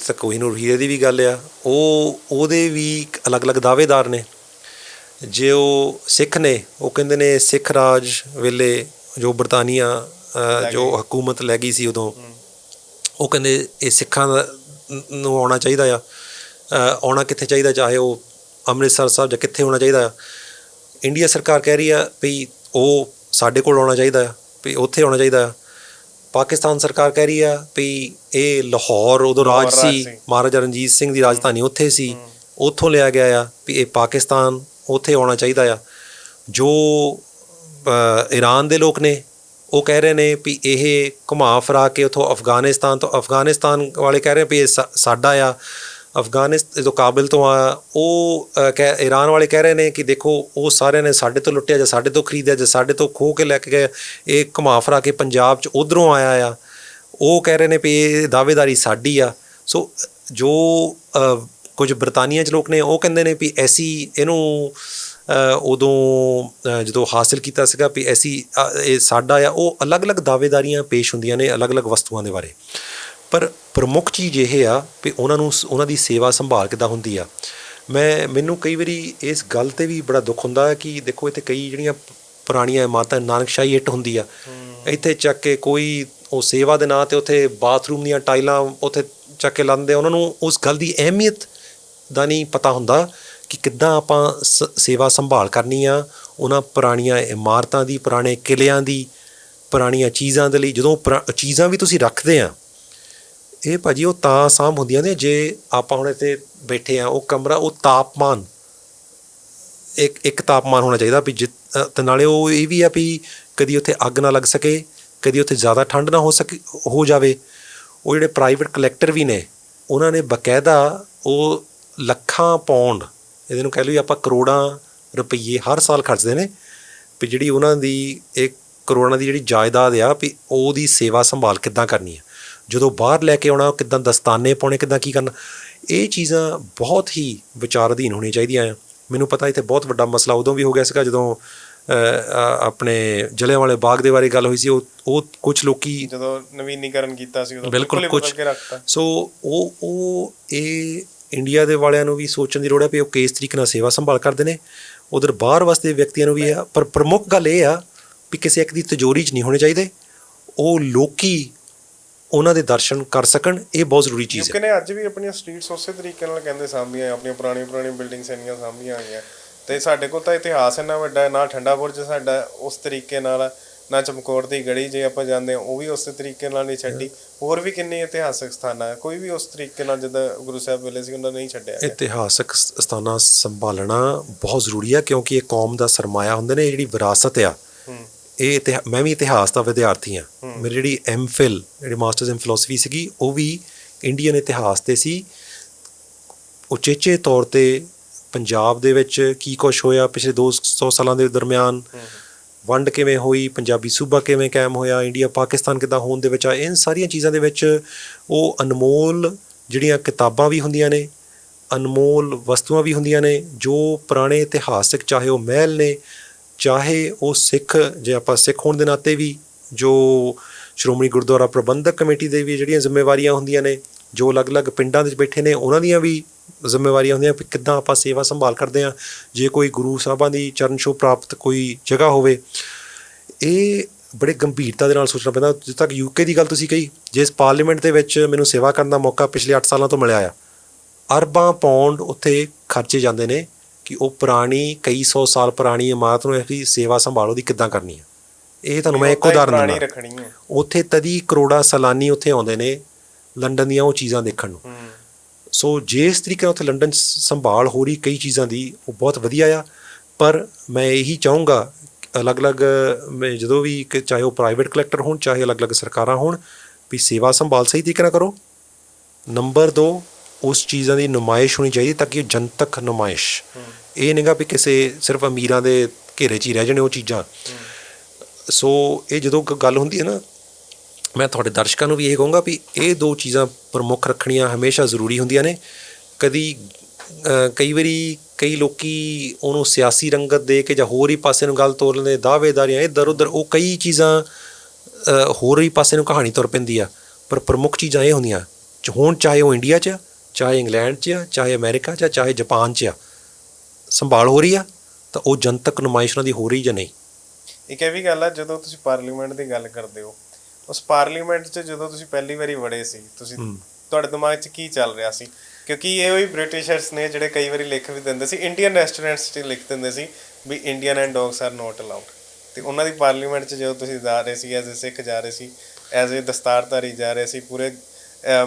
ਤਾਂ ਕੋਹੀਨੂਰ ਹੀਰੇ ਦੀ ਵੀ ਗੱਲ ਆ ਉਹ ਉਹਦੇ ਵੀ ਅਲੱਗ-ਅਲੱਗ ਦਾਅਵੇਦਾਰ ਨੇ। ਜੇ ਉਹ ਸਿੱਖ ਨੇ ਉਹ ਕਹਿੰਦੇ ਨੇ ਸਿੱਖ ਰਾਜ ਵੇਲੇ ਜੋ ਬਰਤਾਨੀਆ ਜੋ ਹਕੂਮਤ ਲੈ ਗਈ ਸੀ ਉਦੋਂ ਉਹ ਕਹਿੰਦੇ ਇਹ ਸਿੱਖਾਂ ਦਾ ਨੂੰ ਆਉਣਾ ਚਾਹੀਦਾ ਆ। ਆਉਣਾ ਕਿੱਥੇ ਚਾਹੀਦਾ ਚਾਹੇ ਉਹ ਅੰਮ੍ਰਿਤਸਰ ਸਾਹਿਬ ਜਾਂ ਕਿੱਥੇ ਹੋਣਾ ਚਾਹੀਦਾ ਆ। ਇੰਡੀਆ ਸਰਕਾਰ ਕਹਿ ਰਹੀ ਆ ਵੀ ਉਹ ਸਾਡੇ ਕੋਲ ਆਉਣਾ ਚਾਹੀਦਾ ਆ ਵੀ ਉੱਥੇ ਆਉਣਾ ਚਾਹੀਦਾ ਆ। ਪਾਕਿਸਤਾਨ ਸਰਕਾਰ ਕਹਿ ਰਹੀ ਆ ਵੀ ਇਹ ਲਾਹੌਰ ਉਦੋਂ ਰਾਜ ਸੀ। ਮਹਾਰਾਜਾ ਰਣਜੀਤ ਸਿੰਘ ਦੀ ਰਾਜਧਾਨੀ ਉੱਥੇ ਸੀ। ਉੱਥੋਂ ਲਿਆ ਗਿਆ ਆ ਵੀ ਇਹ ਪਾਕਿਸਤਾਨ ਉੱਥੇ ਆਉਣਾ ਚਾਹੀਦਾ ਆ। ਜੋ ਈਰਾਨ ਦੇ ਲੋਕ ਨੇ ਉਹ ਕਹਿ ਰਹੇ ਨੇ ਵੀ ਇਹ ਘੁਮਾ ਫਰਾ ਕੇ ਉਥੋਂ ਅਫਗਾਨਿਸਤਾਨ ਤੋਂ ਅਫਗਾਨਿਸਤਾਨ ਵਾਲੇ ਕਹਿ ਰਹੇ ਵੀ ਇਹ ਸਾਡਾ ਆ। ਅਫਗਾਨਿਸਤਾਨ ਜੋ ਕਾਬਲ ਤੋਂ ਆ, ਉਹ ਕਹਿ ਈਰਾਨ ਵਾਲੇ ਕਹਿ ਰਹੇ ਨੇ ਕਿ ਦੇਖੋ, ਉਹ ਸਾਰਿਆਂ ਨੇ ਸਾਡੇ ਤੋਂ ਲੁੱਟਿਆ ਜਾਂ ਸਾਡੇ ਤੋਂ ਖਰੀਦਿਆ ਜਾਂ ਸਾਡੇ ਤੋਂ ਖੋਹ ਕੇ ਲੈ ਕੇ ਗਏ। ਇਹ ਘੁਮਾ ਫਰਾ ਕੇ ਪੰਜਾਬ ਚ ਉਧਰੋਂ ਆਇਆ ਆ। ਉਹ ਕਹਿ ਰਹੇ ਨੇ ਵੀ ਇਹ ਦਾਅਵੇਦਾਰੀ ਸਾਡੀ ਆ। ਸੋ, ਜੋ ਕੁਝ ਬਰਤਾਨੀਆ ਚ ਲੋਕ ਨੇ, ਉਹ ਕਹਿੰਦੇ ਨੇ ਵੀ ਐਸੀ ਇਹਨੂੰ ਉਦੋਂ ਜਦੋਂ ਹਾਸਲ ਕੀਤਾ ਸੀਗਾ ਵੀ ਐਸੀ ਇਹ ਸਾਡਾ ਆ, ਉਹ ਅਲੱਗ-ਅਲੱਗ ਦਾਅਵੇਦਾਰੀਆਂ ਪੇਸ਼ ਹੁੰਦੀਆਂ ਨੇ ਅਲੱਗ-ਅਲੱਗ ਵਸਤੂਆਂ ਦੇ ਬਾਰੇ। ਪਰ ਪ੍ਰਮੁੱਖ ਚੀਜ਼ ਇਹ ਆ ਵੀ ਉਹਨਾਂ ਨੂੰ ਉਹਨਾਂ ਦੀ ਸੇਵਾ ਸੰਭਾਲ ਕਿੱਦਾਂ ਹੁੰਦੀ ਆ। ਮੈਂ ਮੈਨੂੰ ਕਈ ਵਾਰੀ ਇਸ ਗੱਲ ਤੇ ਵੀ ਬੜਾ ਦੁੱਖ ਹੁੰਦਾ ਹੈ ਕਿ ਦੇਖੋ ਇੱਥੇ ਕਈ ਜਿਹੜੀਆਂ ਪੁਰਾਣੀਆਂ ਇਮਾਰਤਾਂ ਨਾਨਕਸ਼ਾਹੀ ਇੱਟ ਹੁੰਦੀ ਆ। ਇੱਥੇ ਚੱਕ ਕੇ ਕੋਈ ਉਹ ਸੇਵਾ ਦੇ ਨਾਂ ਤੇ ਉੱਥੇ ਬਾਥਰੂਮ ਦੀਆਂ ਟਾਈਲਾਂ ਉੱਥੇ ਚੱਕ ਕੇ ਲਾਉਂਦੇ ਉਹਨਾਂ ਨੂੰ ਉਸ ਗੱਲ ਦੀ ਅਹਿਮੀਅਤ ਦਾ ਨਹੀਂ ਪਤਾ ਹੁੰਦਾ ਕਿ ਕਿੱਦਾਂ ਆਪਾਂ ਸੇਵਾ ਸੰਭਾਲ ਕਰਨੀ ਆ ਉਹਨਾਂ ਪੁਰਾਣੀਆਂ ਇਮਾਰਤਾਂ ਦੀ ਪੁਰਾਣੇ ਕਿਲਿਆਂ ਦੀ ਪੁਰਾਣੀਆਂ ਚੀਜ਼ਾਂ ਦੇ ਲਈ ਜਦੋਂ ਚੀਜ਼ਾਂ ਵੀ ਤੁਸੀਂ ਰੱਖਦੇ ਆ ਇਹ ਭਾਜੀ ਉਹ ਤਾਂ ਸਾਂਭ ਹੁੰਦੀਆਂ ਨੇ ਜੇ ਆਪਾਂ ਹੁਣ ਇੱਥੇ ਬੈਠੇ ਆ ਉਹ ਕਮਰਾ ਉਹ ਤਾਪਮਾਨ ਇੱਕ ਇੱਕ ਤਾਪਮਾਨ ਹੋਣਾ ਚਾਹੀਦਾ ਵੀ ਜਿ- ਅ, ਤੇ ਨਾਲੇ ਉਹ ਇਹ ਵੀ ਆ ਵੀ ਕਦੀ ਉੱਥੇ ਅੱਗ ਨਾ ਲੱਗ ਸਕੇ ਕਦੀ ਉੱਥੇ ਜ਼ਿਆਦਾ ਠੰਡ ਨਾ ਹੋ ਸਕੇ ਹੋ ਜਾਵੇ। ਉਹ ਜਿਹੜੇ ਪ੍ਰਾਈਵੇਟ ਕਲੈਕਟਰ ਵੀ ਨੇ ਉਹਨਾਂ ਨੇ ਬਕਾਇਦਾ ਉਹ ਲੱਖਾਂ ਪੌਂਡ ਇਹਦੇ ਨੂੰ ਕਹਿ ਲਈਏ ਆਪਾਂ ਕਰੋੜਾਂ ਰੁਪਈਏ ਹਰ ਸਾਲ ਖਰਚਦੇ ਨੇ ਵੀ ਜਿਹੜੀ ਉਹਨਾਂ ਦੀ ਇੱਕ ਕਰੋੜਾਂ ਦੀ ਜਿਹੜੀ ਜਾਇਦਾਦ ਆ ਵੀ ਉਹਦੀ ਸੇਵਾ ਸੰਭਾਲ ਕਿੱਦਾਂ ਕਰਨੀ ਆ। ਜਦੋਂ ਬਾਹਰ ਲੈ ਕੇ ਆਉਣਾ ਕਿੱਦਾਂ ਦਸਤਾਨੇ ਪਾਉਣੇ ਕਿੱਦਾਂ ਕੀ ਕਰਨਾ ਇਹ ਚੀਜ਼ਾਂ ਬਹੁਤ ਹੀ ਵਿਚਾਰ ਅਧੀਨ ਹੋਣੀਆਂ ਚਾਹੀਦੀਆਂ ਆ। ਮੈਨੂੰ ਪਤਾ ਇੱਥੇ ਬਹੁਤ ਵੱਡਾ ਮਸਲਾ ਉਦੋਂ ਵੀ ਹੋ ਗਿਆ ਸੀਗਾ ਜਦੋਂ ਆਪਣੇ ਜਲਿਆਂਵਾਲੇ ਬਾਗ ਦੇ ਬਾਰੇ ਗੱਲ ਹੋਈ ਸੀ ਉਹ ਉਹ ਕੁਝ ਲੋਕੀ ਜਦੋਂ ਨਵੀਨੀਕਰਨ ਕੀਤਾ ਸੀ ਉਦੋਂ ਬਿਲਕੁਲ ਕੁਝ ਕੇ ਸੋ ਉਹ ਉਹ ਇਹ ਇੰਡੀਆ ਦੇ ਵਾਲਿਆਂ ਨੂੰ ਵੀ ਸੋਚਣ ਦੀ ਲੋੜ ਹੈ ਵੀ ਉਹ ਕਿਸ ਤਰੀਕੇ ਨਾਲ ਸੇਵਾ ਸੰਭਾਲ ਕਰਦੇ ਨੇ। ਉਧਰ ਬਾਹਰ ਵਸਦੇ ਵਿਅਕਤੀਆਂ ਨੂੰ ਵੀ ਹੈ ਪਰ ਪ੍ਰਮੁੱਖ ਗੱਲ ਇਹ ਆ ਵੀ ਕਿਸੇ ਇੱਕ ਦੀ ਤਿਜੋਰੀ 'ਚ ਨਹੀਂ ਹੋਣੇ ਚਾਹੀਦੇ। ਉਹ ਲੋਕੀ ਉਹਨਾਂ ਦੇ ਦਰਸ਼ਨ ਕਰ ਸਕਣ ਇਹ ਬਹੁਤ ਜ਼ਰੂਰੀ ਚੀਜ਼ ਹੈ। ਯੂਕੇ ਨੇ ਅੱਜ ਵੀ ਆਪਣੀਆਂ ਸਟਰੀਟਸ ਉਸੇ ਤਰੀਕੇ ਨਾਲ ਕਹਿੰਦੇ ਸਾਂਭੀਆਂ ਆਪਣੀਆਂ ਪੁਰਾਣੀਆਂ ਪੁਰਾਣੀਆਂ ਬਿਲਡਿੰਗਸ ਇੰਨੀਆਂ ਸਾਂਭੀਆਂ ਆਈਆਂ ਤੇ ਸਾਡੇ ਕੋਲ ਤਾਂ ਇਤਿਹਾਸ ਇੰਨਾ ਵੱਡਾ ਹੈ ਨਾ ਠੰਡਾ ਬੁਰਜ ਸਾਡਾ ਉਸ ਤਰੀਕੇ ਨਾਲ ਨਾ ਚਮਕੌਰ ਦੀ ਗੜੀ ਜੇ ਆਪਾਂ ਜਾਂਦੇ ਹਾਂ ਉਹ ਵੀ ਉਸੇ ਤਰੀਕੇ ਨਾਲ ਨਹੀਂ ਛੱਡੀ। ਹੋਰ ਵੀ ਕਿੰਨੇ ਇਤਿਹਾਸਕ ਸਥਾਨਾਂ ਹੈ ਕੋਈ ਵੀ ਉਸ ਤਰੀਕੇ ਨਾਲ ਜਿੱਦਾਂ ਗੁਰੂ ਸਾਹਿਬ ਵੇਲੇ ਸੀ ਉਹਨਾਂ ਨੇ ਨਹੀਂ ਛੱਡਿਆ ਗਿਆ। ਇਤਿਹਾਸਕ ਸ- ਸਥਾਨਾਂ ਸੰਭਾਲਣਾ ਬਹੁਤ ਜ਼ਰੂਰੀ ਆ ਕਿਉਂਕਿ ਇਹ ਕੌਮ ਦਾ ਸਰਮਾਇਆ ਹੁੰਦੇ ਨੇ ਇਹ ਜਿਹੜੀ ਵਿਰਾਸਤ ਆ ਹੂੰ ਇਹ ਮੈਂ ਵੀ ਇਤਿਹਾਸ ਦਾ ਵਿਦਿਆਰਥੀ ਹਾਂ। ਮੇਰੀ ਜਿਹੜੀ ਐਮਫਿਲ ਜਿਹੜੀ ਮਾਸਟਰਸ ਇਨ ਫਿਲਾਸਫੀ ਸੀਗੀ ਉਹ ਵੀ ਇੰਡੀਅਨ ਇਤਿਹਾਸ ਤੇ ਸੀ। ਉਚੇਚੇ ਤੌਰ ਤੇ ਪੰਜਾਬ ਦੇ ਵਿੱਚ ਕੀ ਕੁਝ ਹੋਇਆ ਪਿਛਲੇ 200 ਸਾਲਾਂ ਦੇ ਦਰਮਿਆਨ? ਵੰਡ ਕਿਵੇਂ ਹੋਈ? ਪੰਜਾਬੀ ਸੂਬਾ ਕਿਵੇਂ ਕਾਇਮ ਹੋਇਆ? ਇੰਡੀਆ ਪਾਕਿਸਤਾਨ ਕਿੱਦਾਂ ਹੋਣ ਦੇ ਵਿੱਚ ਆ ਇਨ ਸਾਰੀਆਂ ਚੀਜ਼ਾਂ ਦੇ ਵਿੱਚ ਉਹ ਅਨਮੋਲ ਜਿਹੜੀਆਂ ਕਿਤਾਬਾਂ ਵੀ ਹੁੰਦੀਆਂ ਨੇ ਅਨਮੋਲ ਵਸਤੂਆਂ ਵੀ ਹੁੰਦੀਆਂ ਨੇ ਜੋ ਪੁਰਾਣੇ ਇਤਿਹਾਸਕ ਚਾਹੇ ਉਹ ਮਹਿਲ ਨੇ ਚਾਹੇ ਉਹ ਸਿੱਖ, ਜੇ ਆਪਾਂ ਸਿੱਖ ਹੋਣ ਦੇ ਨਾਤੇ ਵੀ ਜੋ ਸ਼੍ਰੋਮਣੀ ਗੁਰਦੁਆਰਾ ਪ੍ਰਬੰਧਕ ਕਮੇਟੀ ਦੇ ਵੀ ਜਿਹੜੀਆਂ ਜ਼ਿੰਮੇਵਾਰੀਆਂ ਹੁੰਦੀਆਂ ਨੇ, ਜੋ ਅਲੱਗ-ਅਲੱਗ ਪਿੰਡਾਂ ਦੇ ਵਿੱਚ ਬੈਠੇ ਨੇ, ਉਹਨਾਂ ਦੀਆਂ ਵੀ ਜ਼ਿੰਮੇਵਾਰੀਆਂ ਹੁੰਦੀਆਂ ਵੀ ਕਿੱਦਾਂ ਆਪਾਂ ਸੇਵਾ ਸੰਭਾਲ ਕਰਦੇ ਹਾਂ। ਜੇ ਕੋਈ ਗੁਰੂ ਸਾਹਿਬਾਂ ਦੀ ਚਰਨ ਛੋਹ ਪ੍ਰਾਪਤ ਕੋਈ ਜਗ੍ਹਾ ਹੋਵੇ, ਇਹ ਬੜੇ ਗੰਭੀਰਤਾ ਦੇ ਨਾਲ ਸੋਚਣਾ ਪੈਂਦਾ। ਜਿੱਥੇ ਤੱਕ ਯੂਕੇ ਦੀ ਗੱਲ ਤੁਸੀਂ ਕਹੀ, ਜਿਸ ਪਾਰਲੀਮੈਂਟ ਦੇ ਵਿੱਚ ਮੈਨੂੰ ਸੇਵਾ ਕਰਨ ਦਾ ਮੌਕਾ ਪਿਛਲੇ 8 ਸਾਲਾਂ ਤੋਂ ਮਿਲਿਆ ਆ, ਅਰਬਾਂ ਪਾਉਂਡ ਉੱਥੇ ਖਰਚੇ ਜਾਂਦੇ ਨੇ। ਕਿ ਉਹ ਪੁਰਾਣੀ ਕਈ ਸੌ ਸਾਲ ਪੁਰਾਣੀ ਇਮਾਰਤ ਨੂੰ ਐਸੀ ਸੇਵਾ ਸੰਭਾਲੋ ਦੀ ਕਿੱਦਾਂ ਕਰਨੀ ਹੈ ਇਹ ਤੁਹਾਨੂੰ ਮੈਂ ਇੱਕ ਉਦਾਹਰਨ ਦਿੰਦਾ। ਉੱਥੇ ਤਦੀ ਕਰੋੜਾ ਸਲਾਨੀ ਉੱਥੇ ਆਉਂਦੇ ਨੇ ਲੰਡਨ ਦੀਆਂ ਉਹ ਚੀਜ਼ਾਂ ਦੇਖਣ ਨੂੰ। ਸੋ ਜੇ ਇਸ ਤਰੀਕੇ ਨਾਲ ਉੱਥੇ ਲੰਡਨ ਸੰਭਾਲ ਹੋ ਰਹੀ ਕਈ ਚੀਜ਼ਾਂ ਦੀ ਉਹ ਬਹੁਤ ਵਧੀਆ ਆ। ਪਰ ਮੈਂ ਇਹੀ ਚਾਹੂੰਗਾ ਅਲੱਗ-ਅਲੱਗ ਜਦੋਂ ਵੀ ਕਿ ਚਾਹੇ ਉਹ ਪ੍ਰਾਈਵੇਟ ਕਲੈਕਟਰ ਹੋਣ ਚਾਹੇ ਅਲੱਗ-ਅਲੱਗ ਸਰਕਾਰਾਂ ਹੋਣ ਵੀ ਸੇਵਾ ਸੰਭਾਲ ਸਹੀ ਤਰੀਕੇ ਨਾਲ ਕਰੋ। ਨੰਬਰ 2 ਉਸ ਚੀਜ਼ਾਂ ਦੀ ਨੁਮਾਇਸ਼ ਹੋਣੀ ਚਾਹੀਦੀ ਤਾਂ ਕਿ ਉਹ ਜਨਤਕ ਨੁਮਾਇਸ਼। ਇਹ ਨਹੀਂਗਾ ਵੀ ਕਿਸੇ ਸਿਰਫ ਅਮੀਰਾਂ ਦੇ ਘੇਰੇ 'ਚ ਹੀ ਰਹਿ ਜਾਣੇ ਉਹ ਚੀਜ਼ਾਂ। ਸੋ ਇਹ ਜਦੋਂ ਕ- ਗੱਲ ਹੁੰਦੀ ਹੈ ਨਾ ਮੈਂ ਤੁਹਾਡੇ ਦਰਸ਼ਕਾਂ ਨੂੰ ਵੀ ਇਹ ਕਹੂੰਗਾ ਵੀ ਇਹ ਦੋ ਚੀਜ਼ਾਂ ਪ੍ਰਮੁੱਖ ਰੱਖਣੀਆਂ ਹਮੇਸ਼ਾ ਜ਼ਰੂਰੀ ਹੁੰਦੀਆਂ ਨੇ। ਕਦੀ ਕਈ ਵਾਰੀ ਕਈ ਲੋਕੀ ਉਹਨੂੰ ਸਿਆਸੀ ਰੰਗਤ ਦੇ ਕੇ ਜਾਂ ਹੋਰ ਹੀ ਪਾਸੇ ਨੂੰ ਗੱਲ ਤੋਰ ਲੈਂਦੇ ਦਾਅਵੇਦਾਰੀਆਂ ਇੱਧਰ ਉੱਧਰ ਉਹ ਕਈ ਚੀਜ਼ਾਂ ਹੋਰ ਹੀ ਪਾਸੇ ਨੂੰ ਕਹਾਣੀ ਤੁਰ ਪੈਂਦੀ ਆ। ਪਰ ਪ੍ਰਮੁੱਖ ਚੀਜ਼ਾਂ ਇਹ ਹੁੰਦੀਆਂ ਚ- ਹੁਣ ਚਾਹੇ ਉਹ ਇੰਡੀਆ 'ਚ ਆ, ਚਾਹੇ ਇੰਗਲੈਂਡ 'ਚ ਆ, ਚਾਹੇ ਅਮਰੀਕਾ 'ਚ ਆ, ਚਾਹੇ ਜਾਪਾਨ 'ਚ ਆ ਸੰਭਾਲ ਹੋ ਰਹੀ ਆ ਤਾਂ ਉਹ ਜਨਤਕ ਨੁਮਾਇਸ਼ ਉਹਨਾਂ ਦੀ ਹੋ ਰਹੀ ਜਾਂ ਨਹੀਂ? ਇੱਕ ਇਹ ਵੀ ਗੱਲ ਆ ਜਦੋਂ ਤੁਸੀਂ ਪਾਰਲੀਮੈਂਟ ਦੀ ਗੱਲ ਕਰਦੇ ਹੋ ਉਸ ਪਾਰਲੀਮੈਂਟ 'ਚ ਜਦੋਂ ਤੁਸੀਂ ਪਹਿਲੀ ਵਾਰੀ ਵੜੇ ਸੀ ਤੁਸੀਂ ਤੁਹਾਡੇ ਦਿਮਾਗ 'ਚ ਕੀ ਚੱਲ ਰਿਹਾ ਸੀ? ਕਿਉਂਕਿ ਇਹ ਉਹੀ ਬ੍ਰਿਟਿਸ਼ਰਸ ਨੇ ਜਿਹੜੇ ਕਈ ਵਾਰੀ ਲਿਖ ਵੀ ਦਿੰਦੇ ਸੀ ਇੰਡੀਅਨ ਰੈਸਟੋਰੈਂਟਸ 'ਚ ਲਿਖ ਦਿੰਦੇ ਸੀ ਵੀ Indian and dogs are not allowed ਤੇ ਉਹਨਾਂ ਦੀ ਪਾਰਲੀਮੈਂਟ 'ਚ ਜਦੋਂ ਤੁਸੀਂ ਜਾ ਰਹੇ ਸੀ ਐਜ਼ ਅ ਸਿੱਖ ਜਾ ਰਹੇ ਸੀ ਐਜ਼ ਅ ਦਸਤਾਰਧਾਰੀ ਜਾ ਰਹੇ ਸੀ ਪੂਰੇ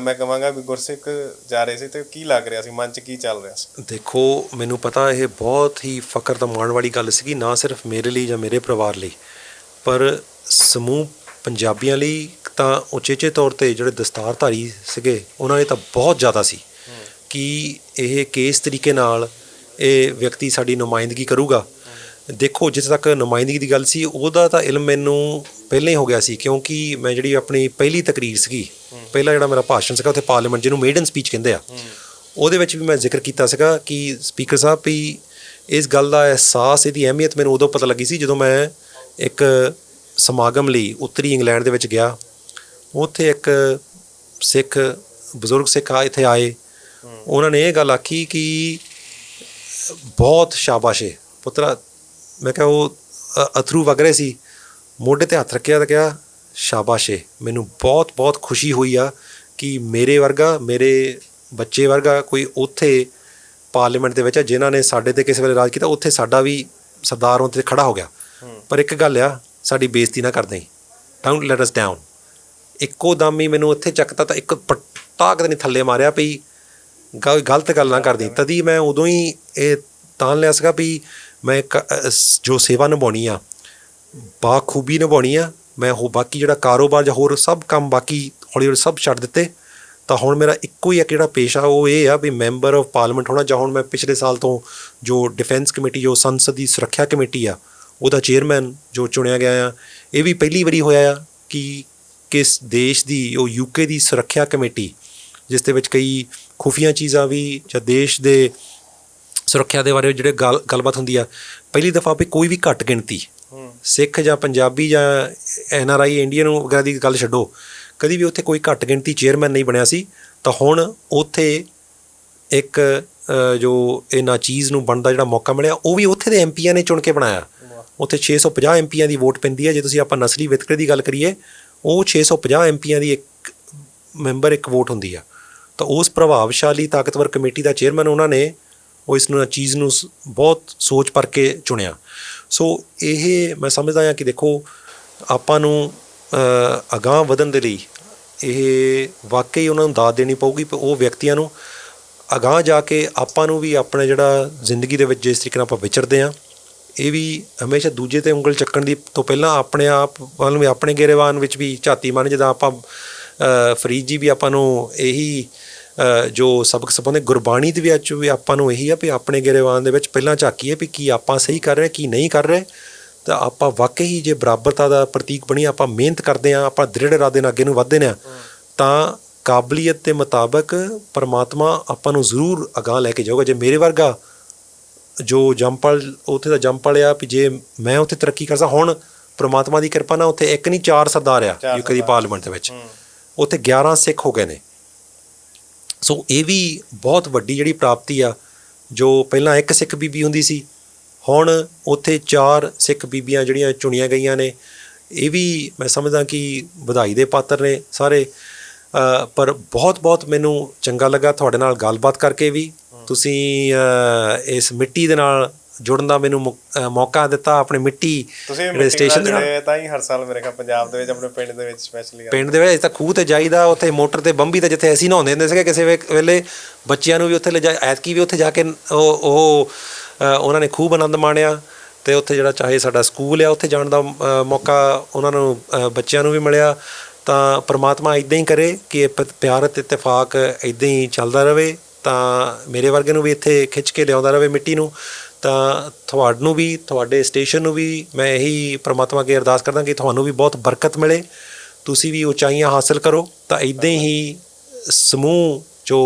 ਮੈਂ ਕਹਾਂਗਾ ਵੀ ਗੁਰਸਿੱਖ ਜਾ ਰਹੇ ਸੀ ਤੇ ਕੀ ਲੱਗ ਰਿਹਾ ਸੀ? ਮਨ 'ਚ ਕੀ ਚੱਲ ਰਿਹਾ ਸੀ? ਦੇਖੋ, ਮੈਨੂੰ ਪਤਾ ਇਹ ਬਹੁਤ ਹੀ ਫਕਰ ਦਾ ਮਾਣ ਵਾਲੀ ਗੱਲ ਸੀਗੀ, ਨਾ ਸਿਰਫ ਮੇਰੇ ਲਈ ਜਾਂ ਮੇਰੇ ਪਰਿਵਾਰ ਲਈ, ਪਰ ਸਮੂਹ ਪੰਜਾਬੀਆਂ ਲਈ ਤਾਂ ਉਚੇਚੇ ਤੌਰ ਤੇ ਜਿਹੜੇ ਦਸਤਾਰਧਾਰੀ ਸੀਗੇ, ਉਹਨਾਂ ਨੇ ਤਾਂ ਬਹੁਤ ਜ਼ਿਆਦਾ ਸੀ ਕਿ ਇਹ ਕਿਸ ਤਰੀਕੇ ਨਾਲ ਇਹ ਵਿਅਕਤੀ ਸਾਡੀ ਨੁਮਾਇੰਦਗੀ ਕਰੂਗਾ। ਦੇਖੋ, ਜਿੱਥੇ ਤੱਕ ਨੁਮਾਇੰਦਗੀ ਦੀ ਗੱਲ ਸੀ, ਉਹਦਾ ਤਾਂ ਇਲਮ ਮੈਨੂੰ ਪਹਿਲਾਂ ਹੀ ਹੋ ਗਿਆ ਸੀ, ਕਿਉਂਕਿ ਮੈਂ ਜਿਹੜੀ ਆਪਣੀ ਪਹਿਲੀ ਤਕਰੀਰ ਸੀਗੀ ਪਹਿਲਾ ਜਿਹੜਾ ਮੇਰਾ ਭਾਸ਼ਣ ਸੀਗਾ, ਉੱਥੇ ਪਾਰਲੀਮੈਂਟ ਜਿਹਨੂੰ ਮੇਡਨ ਸਪੀਚ ਕਹਿੰਦੇ ਆ, ਉਹਦੇ ਵਿੱਚ ਵੀ ਮੈਂ ਜ਼ਿਕਰ ਕੀਤਾ ਸੀਗਾ ਕਿ ਸਪੀਕਰ ਸਾਹਿਬ ਵੀ ਇਸ ਗੱਲ ਦਾ ਅਹਿਸਾਸ, ਇਹਦੀ ਅਹਿਮੀਅਤ ਮੈਨੂੰ ਉਦੋਂ ਪਤਾ ਲੱਗੀ ਸੀ ਜਦੋਂ ਮੈਂ ਇੱਕ ਸਮਾਗਮ ਲਈ ਉੱਤਰੀ ਇੰਗਲੈਂਡ ਦੇ ਵਿੱਚ ਗਿਆ। ਉੱਥੇ ਇੱਕ ਸਿੱਖ, ਬਜ਼ੁਰਗ ਸਿੱਖ ਆ, ਇੱਥੇ ਆਏ। ਉਹਨਾਂ ਨੇ ਇਹ ਗੱਲ ਆਖੀ ਕਿ ਬਹੁਤ ਸ਼ਾਬਾਸ਼ ਏ। ਪੁੱਤਰਾ, ਮੈਂ ਕਿਹਾ ਉਹ ਅਥਰੂ ਵਗ ਰਹੇ ਸੀ। ਮੋਢੇ ਤੇ ਹੱਥ ਰੱਖਿਆ ਤਾਂ ਕਿਹਾ ਸ਼ਾਬਾਸ਼ ਏ। ਮੈਨੂੰ ਬਹੁਤ ਬਹੁਤ ਖੁਸ਼ੀ ਹੋਈ ਆ ਕਿ ਮੇਰੇ ਵਰਗਾ ਮੇਰੇ ਬੱਚੇ ਵਰਗਾ ਕੋਈ ਉੱਥੇ ਪਾਰਲੀਮੈਂਟ ਦੇ ਵਿੱਚ ਆ ਜਿਨ੍ਹਾਂ ਨੇ ਸਾਡੇ ਤੇ ਕਿਸੇ ਵੇਲੇ ਰਾਜ ਕੀਤਾ ਉੱਥੇ ਸਾਡਾ ਵੀ ਸਰਦਾਰ ਉੱਥੇ ਖੜਾ ਹੋ ਗਿਆ। ਪਰ ਇੱਕ ਗੱਲ ਆ ਸਾਡੀ ਬੇਇੱਜ਼ਤੀ ਨਾ ਕਰਦੇ। ਡੋਂਟ ਲੈਟ ਅਸ ਡਾਊਨ ਇੱਕੋ ਦਮ ਹੀ ਮੈਨੂੰ ਉੱਥੇ ਚੱਕਤਾ ਤਾਂ ਇੱਕ ਪਟਾਕ ਦੇ ਨਹੀਂ ਥੱਲੇ ਮਾਰਿਆ ਪਈ ਗ- ਗਲਤ ਗੱਲ ਨਾ ਕਰਦੀ। ਤਦੀ ਮੈਂ ਉਦੋਂ ਹੀ ਇਹ ਤਾਂ ਲਿਆ ਸੀਗਾ ਵੀ ਮੈਂ ਇੱਕ, ਅ, ਸ- ਜੋ ਸੇਵਾ ਨਿਭਾਉਣੀ ਆ ਬਾਖੂਬੀ ਨਿਭਾਉਣੀ ਆ ਮੈਂ ਉਹ ਬਾਕੀ ਜਿਹੜਾ ਕਾਰੋਬਾਰ ਜਾਂ ਹੋਰ ਸਭ ਕੰਮ ਬਾਕੀ ਹੌਲੀ ਹੌਲੀ ਸਭ ਛੱਡ ਦਿੱਤੇ, ਤਾਂ ਹੁਣ ਮੇਰਾ ਇੱਕੋ ਹੀ ਇੱਕ ਜਿਹੜਾ ਪੇਸ਼ਾ ਉਹ ਇਹ ਆ ਵੀ ਮੈਂਬਰ ਆਫ ਪਾਰਲੀਮੈਂਟ ਹੋਣਾ, ਜਾਂ ਹੁਣ ਮੈਂ ਪਿਛਲੇ ਸਾਲ ਤੋਂ ਜੋ ਡਿਫੈਂਸ ਕਮੇਟੀ, ਜੋ ਸੰਸਦ ਦੀ ਸੁਰੱਖਿਆ ਕਮੇਟੀ ਆ, ਉਹਦਾ ਚੇਅਰਮੈਨ ਜੋ ਚੁਣਿਆ ਗਿਆ ਆ, ਇਹ ਵੀ ਪਹਿਲੀ ਵਾਰੀ ਹੋਇਆ ਆ ਕਿ ਕਿਸ ਦੇਸ਼ ਦੀ, ਉਹ ਯੂਕੇ ਦੀ ਸੁਰੱਖਿਆ ਕਮੇਟੀ, ਜਿਸ ਦੇ ਵਿੱਚ ਕਈ ਖੁਫੀਆ ਚੀਜ਼ਾਂ ਵੀ ਜਾਂ ਦੇਸ਼ ਦੇ ਸੁਰੱਖਿਆ ਦੇ ਬਾਰੇ ਜਿਹੜੇ ਗੱਲ, ਗੱਲਬਾਤ ਹੁੰਦੀ ਆ, ਪਹਿਲੀ ਦਫਾ ਵੀ ਕੋਈ ਵੀ ਘੱਟ ਗਿਣਤੀ ਸਿੱਖ ਜਾਂ ਪੰਜਾਬੀ ਜਾਂ ਐਨ ਆਰ ਆਈ ਇੰਡੀਅਨ ਵਗੈਰਾ ਦੀ ਗੱਲ ਛੱਡੋ ਕਦੀ ਵੀ ਉੱਥੇ ਕੋਈ ਘੱਟ ਗਿਣਤੀ ਚੇਅਰਮੈਨ ਨਹੀਂ ਬਣਿਆ ਸੀ ਤਾਂ ਹੁਣ ਉੱਥੇ ਇੱਕ ਜੋ ਇਹਨਾਂ ਚੀਜ਼ ਨੂੰ ਬਣਦਾ ਜਿਹੜਾ ਮੌਕਾ ਮਿਲਿਆ ਉਹ ਵੀ ਉੱਥੇ ਦੇ ਐਮਪੀਆਂ ਨੇ ਚੁਣ ਕੇ ਬਣਾਇਆ। ਉੱਥੇ 650 ਐਮਪੀਆਂ ਦੀ ਵੋਟ ਪੈਂਦੀ ਹੈ। ਜੇ ਤੁਸੀਂ ਆਪਾਂ ਨਸਲੀ ਵਿਤਕਰੇ ਦੀ ਗੱਲ ਕਰੀਏ ਉਹ 650 ਐਮਪੀਆਂ ਦੀ ਇੱਕ ਮੈਂਬਰ ਇੱਕ ਵੋਟ ਹੁੰਦੀ ਆ। ਤਾਂ ਉਸ ਪ੍ਰਭਾਵਸ਼ਾਲੀ ਤਾਕਤਵਰ ਕਮੇਟੀ ਦਾ ਚੇਅਰਮੈਨ ਉਹਨਾਂ ਨੇ ਉਹ ਇਸ ਨੂੰ ਚੀਜ਼ ਨੂੰ ਬਹੁਤ ਸੋਚ ਪਰ ਕੇ ਚੁਣਿਆ। ਸੋ ਇਹ ਮੈਂ ਸਮਝਦਾ ਹਾਂ ਕਿ ਦੇਖੋ ਆਪਾਂ ਨੂੰ ਅ, ਅਗਾਂਹ ਵਧਣ ਦੇ ਲਈ ਇਹ ਵਾਕਈ ਉਹਨਾਂ ਨੂੰ ਦਾਤ ਦੇਣੀ ਪਊਗੀ ਕਿ ਉਹ ਵਿਅਕਤੀਆਂ ਨੂੰ ਅਗਾਂਹ ਜਾ ਕੇ ਆਪਾਂ ਨੂੰ ਵੀ ਆਪਣੇ ਜਿਹੜਾ ਜ਼ਿੰਦਗੀ ਦੇ ਵਿੱਚ ਜਿਸ ਤਰੀਕੇ ਨਾਲ ਆਪਾਂ ਵਿਚਰਦੇ ਆ ਇਹ ਵੀ ਹਮੇਸ਼ਾ ਦੂਜੇ ਤੇ ਉਂਗਲ ਚੱਕਣ ਦੀ ਤੋਂ ਪਹਿਲਾਂ ਆਪਣੇ ਆਪ ਵੱਲ ਵੀ ਆਪਣੇ ਗੇਰੇਵਾਨ ਵਿੱਚ ਵੀ ਝਾਤੀ ਮਾਰਨ ਜਿੱਦਾਂ ਆਪਾਂ ਫਰੀਦ ਜੀ ਵੀ ਆਪਾਂ ਨੂੰ ਇਹੀ ਜੋ ਸਬਕ ਸਿਖਾਉਂਦੇ ਗੁਰਬਾਣੀ ਦੇ ਵਿੱਚ ਵੀ ਆਪਾਂ ਨੂੰ ਇਹੀ ਆ ਵੀ ਆਪਣੇ ਗੇਰੇਵਾਨ ਦੇ ਵਿੱਚ ਪਹਿਲਾਂ ਝਾਕੀਏ ਵੀ ਕੀ ਆਪਾਂ ਸਹੀ ਕਰ ਰਹੇ ਕੀ ਨਹੀਂ ਕਰ ਰਹੇ। ਤਾਂ ਆਪਾਂ ਵਾਕਈ ਜੇ ਬਰਾਬਰਤਾ ਦਾ ਪ੍ਰਤੀਕ ਬਣੀ ਆਪਾਂ ਮਿਹਨਤ ਕਰਦੇ ਆ ਆਪਾਂ ਦ੍ਰਿੜ ਇਰਾਦੇ ਨਾਲ ਅੱਗੇ ਨੂੰ ਵਧਦੇ ਨੇ ਤਾਂ ਕਾਬਲੀਅਤ ਦੇ ਮੁਤਾਬਕ ਪਰਮਾਤਮਾ ਆਪਾਂ ਨੂੰ ਜ਼ਰੂਰ ਅਗਾਹ ਲੈ ਕੇ ਜਾਊਗਾ। ਜੇ ਮੇਰੇ ਵਰਗਾ ਜੋ ਜੰਪਲ ਉੱਥੇ ਦਾ ਜੰਪਲ ਆ ਵੀ ਜੇ ਮੈਂ ਉੱਥੇ ਤਰੱਕੀ ਕਰਦਾ ਹੁਣ ਪ੍ਰਮਾਤਮਾ ਦੀ ਕਿਰਪਾ ਨਾਲ ਉੱਥੇ ਇੱਕ ਨਹੀਂ ਚਾਰ ਸਰਦਾਰ ਆ ਯੂਕੇ ਦੀ। ਪਾਰਲੀਮੈਂਟ ਦੇ ਵਿੱਚ। ਉੱਥੇ 11 ਸਿੱਖ ਹੋ ਗਏ ਨੇ। ਸੋ ਇਹ ਵੀ ਬਹੁਤ ਵੱਡੀ ਜਿਹੜੀ ਪ੍ਰਾਪਤੀ ਆ, ਜੋ ਪਹਿਲਾਂ ਇੱਕ ਸਿੱਖ ਬੀਬੀ ਹੁੰਦੀ ਸੀ, ਹੁਣ ਉੱਥੇ ਚਾਰ ਸਿੱਖ ਬੀਬੀਆਂ ਜਿਹੜੀਆਂ ਚੁਣੀਆਂ ਗਈਆਂ ਨੇ, ਇਹ ਵੀ ਮੈਂ ਸਮਝਦਾ ਕਿ ਵਧਾਈ ਦੇ ਪਾਤਰ ਨੇ ਸਾਰੇ। ਪਰ ਬਹੁਤ ਬਹੁਤ ਮੈਨੂੰ ਚੰਗਾ ਲੱਗਾ ਤੁਹਾਡੇ ਨਾਲ ਗੱਲਬਾਤ ਕਰਕੇ ਵੀ। ਤੁਸੀਂ ਇਸ ਮਿੱਟੀ ਦੇ ਨਾਲ ਜੁੜਨ ਦਾ ਮੈਨੂੰ ਮੌਕਾ ਦਿੱਤਾ ਆਪਣੇ ਮਿੱਟੀ ਸਟੇਸ਼ਨ ਦੇ ਤਾਂ ਹੀ ਹਰ ਸਾਲ ਮੇਰੇ ਖਿਆਲ ਪੰਜਾਬ ਦੇ ਵਿੱਚ ਆਪਣੇ ਪਿੰਡ ਦੇ ਵਿੱਚ ਸਪੈਸ਼ਲੀ ਪਿੰਡ ਦੇ ਵਿੱਚ ਤਾਂ ਖੂਹ ਤੇ ਜਾਈਦਾ ਉੱਥੇ ਮੋਟਰ ਤੇ ਬੰਬੀ ਤੇ ਜਿੱਥੇ ਅਸੀਂ ਨਹਾਉਂਦੇ ਹੁੰਦੇ ਸੀਗੇ ਕਿਸੇ ਵੇਲੇ ਬੱਚਿਆਂ ਨੂੰ ਵੀ ਉੱਥੇ ਲਿਜਾ ਐਤਕੀ ਵੀ ਉੱਥੇ ਜਾ ਕੇ ਉਹ ਉਹ ਉਹਨਾਂ ਨੇ ਖੂਬ ਆਨੰਦ ਮਾਣਿਆ ਤੇ ਉੱਥੇ ਜਿਹੜਾ ਚਾਹੇ ਸਾਡਾ ਸਕੂਲ ਆ ਉੱਥੇ ਜਾਣ ਦਾ ਮੌਕਾ ਉਹਨਾਂ ਨੂੰ ਬੱਚਿਆਂ ਨੂੰ ਵੀ ਮਿਲਿਆ। ਤਾਂ ਪ੍ਰਮਾਤਮਾ ਇਦਾਂ ਹੀ ਕਰੇ ਕਿ ਇਹ ਪਿਆਰ ਤੇ ਇਤਫਾਕ ਇਦਾਂ ਹੀ ਚੱਲਦਾ ਰਹੇ ਤਾਂ ਮੇਰੇ ਵਰਗੇ ਨੂੰ ਵੀ ਇੱਥੇ ਖਿੱਚ ਕੇ ਲਿਆਉਂਦਾ ਰਹੇ ਮਿੱਟੀ ਨੂੰ। ਤਾਂ ਤੁਹਾਨੂੰ ਵੀ, ਤੁਹਾਡੇ ਸਟੇਸ਼ਨ ਨੂੰ ਵੀ ਮੈਂ ਇਹੀ ਪ੍ਰਮਾਤਮਾ ਅੱਗੇ ਅਰਦਾਸ ਕਰਦਾ ਕਿ ਤੁਹਾਨੂੰ ਵੀ ਬਹੁਤ ਬਰਕਤ ਮਿਲੇ। ਤੁਸੀਂ ਵੀ ਉਚਾਈਆਂ ਹਾਸਲ ਕਰੋ। ਤਾਂ ਇਦਾਂ ਹੀ ਸਮੂਹ ਜੋ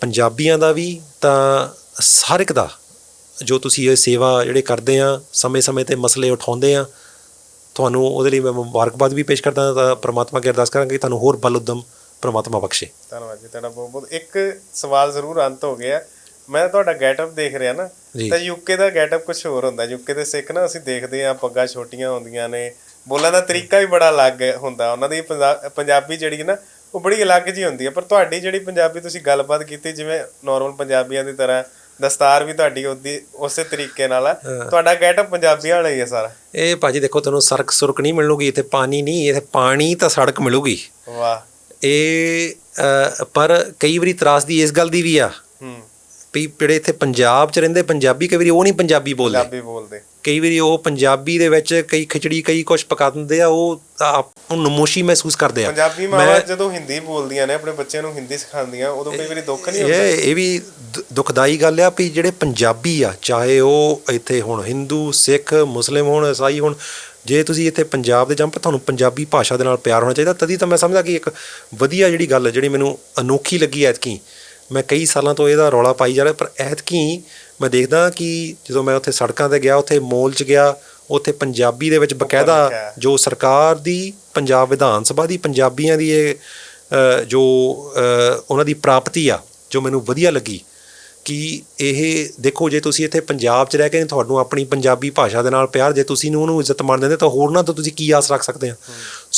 ਪੰਜਾਬੀਆਂ ਦਾ ਵੀ, ਤਾਂ ਹਰ ਇੱਕ ਦਾ ਜੋ ਤੁਸੀਂ ਇਹ ਸੇਵਾ ਜਿਹੜੇ ਕਰਦੇ ਆ, ਸਮੇਂ-ਸਮੇਂ ਤੇ ਮਸਲੇ ਉਠਾਉਂਦੇ ਆ, ਤੁਹਾਨੂੰ ਉਹਦੇ ਲਈ ਮੈਂ ਮੁਬਾਰਕਬਾਦ ਵੀ ਪੇਸ਼ ਕਰਦਾ, ਤਾਂ ਪ੍ਰਮਾਤਮਾ ਅੱਗੇ ਅਰਦਾਸ ਕਰਾਂਗੇ ਤੁਹਾਨੂੰ ਹੋਰ ਬਲ ਉਦਮ ਪ੍ਰਮਾਤਮਾ ਬਖਸ਼ੇ। ਧੰਨਵਾਦ ਜੀ, ਤੁਹਾਡਾ ਬਹੁਤ ਬਹੁਤ ਇੱਕ ਸਵਾਲ ਜ਼ਰੂਰ ਅੰਤ ਹੋ ਗਿਆ। ਮੈਂ ਤੁਹਾਡਾ ਗੈਟਅਪ ਦੇਖ ਰਿਹਾ ਨਾ। ਤਾਂ ਯੂਕੇ ਦਾ ਗੈਟਅਪ ਕੁਝ ਹੋਰ ਹੁੰਦਾ। ਯੂਕੇ ਦੇ ਸਿੱਖ ਨਾ ਅਸੀਂ ਦੇਖਦੇ ਆ ਪੱਗਾਂ ਛੋਟੀਆਂ ਹੁੰਦੀਆਂ ਨੇ। ਬੋਲਣ ਦਾ ਤਰੀਕਾ ਵੀ ਬੜਾ ਅਲੱਗ ਹੁੰਦਾ। ਉਹਨਾਂ ਦੀ ਪੰਜਾ- ਪੰਜਾਬੀ ਜਿਹੜੀ ਨਾ ਉਹ ਬੜੀ ਅਲੱਗ ਜੀ ਹੁੰਦੀ ਹੈ। ਪਰ ਤੁਹਾਡੀ ਜਿਹੜੀ ਪੰਜਾਬੀ ਤੁਸੀਂ ਗੱਲਬਾਤ ਕੀਤੀ ਜਿਵੇਂ ਨਾਰਮਲ ਪੰਜਾਬੀਆਂ ਦੀ ਤਰ੍ਹਾਂ ਦਸਤਾਰ ਵੀ ਤੁਹਾਡੀ ਉਹਦੀ ਉਸੇ ਤਰੀਕੇ ਨਾਲ ਆ। ਤੁਹਾਡਾ ਗੈਟਅਪ ਪੰਜਾਬੀ ਵਾਲਾ ਹੀ ਹੈ ਸਾਰਾ। ਇਹ ਭਾਜੀ ਦੇਖੋ ਤੁਹਾਨੂੰ ਸੜਕ ਸੁਰਕ ਨਹੀਂ ਮਿਲੂਗੀ ਇੱਥੇ ਪਾਣੀ ਨਹੀਂ ਇੱਥੇ ਪਾਣੀ ਤਾਂ ਸੜਕ ਮਿਲੂਗੀ। ਵਾਹ। ਇਹ ਪਰ ਕਈ ਵਾਰੀ ਤਰਾਸਦੀ ਇਸ ਗੱਲ ਦੀ ਵੀ ਆ। ਵੀ ਜਿਹੜੇ ਇੱਥੇ ਪੰਜਾਬ 'ਚ ਰਹਿੰਦੇ ਪੰਜਾਬੀ ਕਈ ਵਾਰੀ ਉਹ ਨਹੀਂ ਪੰਜਾਬੀ ਬੋਲਦੇ। ਪੰਜਾਬੀ ਬੋਲਦੇ। ਕਈ ਵਾਰੀ ਉਹ ਪੰਜਾਬੀ ਦੇ ਵਿੱਚ ਕਈ ਖਿਚੜੀ ਕਈ ਕੁਝ ਪਕਾ ਦਿੰਦੇ ਆ ਉਹ ਆਪ ਨੂੰ ਨਮੋਸ਼ੀ ਮਹਿਸੂਸ ਕਰਦੇ ਆ। ਪੰਜਾਬੀ ਮਾਵਾਂ ਜਦੋਂ ਹਿੰਦੀ ਬੋਲਦੀਆਂ ਨੇ ਆਪਣੇ ਬੱਚਿਆਂ ਨੂੰ ਹਿੰਦੀ ਸਿਖਾਉਂਦੀਆਂ ਉਦੋਂ ਕਈ ਵਾਰੀ ਦੁੱਖ ਨਹੀਂ ਹੁੰਦਾ? ਇਹ ਇਹ ਵੀ ਦੁ- ਦੁਖਦਾਈ ਗੱਲ ਆ ਵੀ ਜਿਹੜੇ ਪੰਜਾਬੀ ਆ ਚਾਹੇ ਉਹ ਇੱਥੇ ਹੁਣ ਹਿੰਦੂ ਸਿੱਖ ਮੁਸਲਿਮ ਹੋਣ ਈਸਾਈ ਹੋਣ ਜੇ ਤੁਸੀਂ ਇੱਥੇ ਪੰਜਾਬ ਦੇ ਜੰਪ ਤੁਹਾਨੂੰ ਪੰਜਾਬੀ ਭਾਸ਼ਾ ਦੇ ਨਾਲ ਪਿਆਰ ਹੋਣਾ ਚਾਹੀਦਾ ਤਦੀ ਤਾਂ ਮੈਂ ਸਮਝਦਾ ਕਿ ਇੱਕ ਵਧੀਆ ਜਿਹੜੀ ਗੱਲ ਜਿਹੜੀ ਮੈਨੂੰ ਅਨੋਖੀ ਲੱਗੀ ਐਤਕੀ ਮੈਂ ਕਈ ਸਾਲਾਂ ਤੋਂ ਇਹਦਾ ਰੌਲਾ ਪਾਈ ਜਾ ਰਿਹਾ ਪਰ ਐਤਕੀ ਮੈਂ ਦੇਖਦਾ ਕਿ ਜਦੋਂ ਮੈਂ ਉੱਥੇ ਸੜਕਾਂ ਤੇ ਗਿਆ ਉੱਥੇ ਮੋਲ 'ਚ ਗਿਆ ਉੱਥੇ ਪੰਜਾਬੀ ਦੇ ਵਿੱਚ ਬਕਾਇਦਾ। ਜੋ ਸਰਕਾਰ ਦੀ ਪੰਜਾਬ ਵਿਧਾਨ ਸਭਾ ਦੀ ਪੰਜਾਬੀਆਂ ਦੀ ਇਹ ਜੋ ਉਹਨਾਂ ਦੀ ਪ੍ਰਾਪਤੀ ਆ ਜੋ ਮੈਨੂੰ ਵਧੀਆ ਲੱਗੀ ਕਿ ਇਹ ਦੇਖੋ ਜੇ ਤੁਸੀਂ ਇੱਥੇ ਪੰਜਾਬ 'ਚ ਰਹਿ ਕੇ ਤੁਹਾਨੂੰ ਆਪਣੀ ਪੰਜਾਬੀ ਭਾਸ਼ਾ ਦੇ ਨਾਲ ਪਿਆਰ ਜੇ ਤੁਸੀਂ ਨੂੰ ਉਹਨੂੰ ਇੱਜ਼ਤ ਮਾਣ ਦਿੰਦੇ ਤਾਂ ਹੋਰਨਾਂ ਤੋਂ ਤੁਸੀਂ ਕੀ ਆਸ ਰੱਖ ਸਕਦੇ ਆ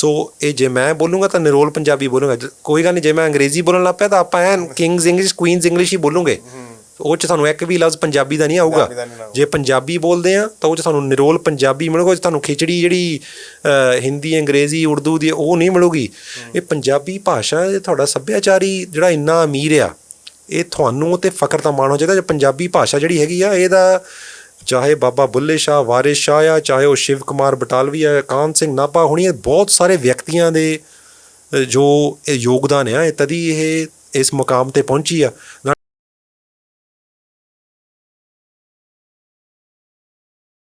ਸੋ ਇਹ ਜੇ ਮੈਂ ਬੋਲੂੰਗਾ ਤਾਂ ਨਿਰੋਲ ਪੰਜਾਬੀ ਬੋਲੂੰਗਾ। ਕੋਈ ਗੱਲ ਨਹੀਂ ਜੇ ਮੈਂ ਅੰਗਰੇਜ਼ੀ ਬੋਲਣ ਲੱਗ ਪਿਆ ਤਾਂ ਆਪਾਂ ਐਨ ਕਿੰਗਸ ਇੰਗਲਿਸ਼ ਕੁਈਨਸ ਇੰਗਲਿਸ਼ ਹੀ ਬੋਲੂਗੇ। ਉਹ 'ਚ ਤੁਹਾਨੂੰ ਇੱਕ ਵੀ ਲਫ਼ਜ਼ ਪੰਜਾਬੀ ਦਾ ਨਹੀਂ ਆਊਗਾ। ਜੇ ਪੰਜਾਬੀ ਬੋਲਦੇ ਆ ਤਾਂ ਉਹ 'ਚ ਤੁਹਾਨੂੰ ਨਿਰੋਲ ਪੰਜਾਬੀ ਮਿਲੂਗਾ ਤੁਹਾਨੂੰ ਖਿਚੜੀ ਜਿਹੜੀ ਹਿੰਦੀ ਅੰਗਰੇਜ਼ੀ ਉਰਦੂ ਦੀ ਉਹ ਨਹੀਂ ਮਿਲੂਗੀ। ਇਹ ਪੰਜਾਬੀ ਭਾਸ਼ਾ ਇਹ ਤੁਹਾਡਾ ਸੱਭਿਆਚਾਰੀ ਜਿਹੜਾ ਇੰਨਾ ਅਮੀਰ ਆ ਇਹ ਤੁਹਾਨੂੰ ਤੇ ਫਖਰ ਤਾਂ ਮਾਣੋ ਚਾਹੀਦਾ। ਜੇ ਪੰਜਾਬੀ ਭਾਸ਼ਾ ਜਿਹੜੀ ਹੈਗੀ ਆ ਇਹਦਾ ਚਾਹੇ ਬਾਬਾ ਬੁੱਲੇ ਸ਼ਾਹ, ਵਾਰਿਸ ਸ਼ਾਹ ਆ, ਚਾਹੇ ਉਹ ਸ਼ਿਵ ਕੁਮਾਰ ਬਟਾਲਵੀ ਆ ਕਾਨ ਸਿੰਘ ਨਾਭਾ ਹੋਣੀ ਬਹੁਤ ਸਾਰੇ ਵਿਅਕਤੀਆਂ ਦੇ ਜੋ ਇਹ ਯੋਗਦਾਨ ਆ, ਇਹ ਤਦੀ ਇਹ ਇਸ ਮੁਕਾਮ ਤੇ ਪਹੁੰਚੀ ਆ।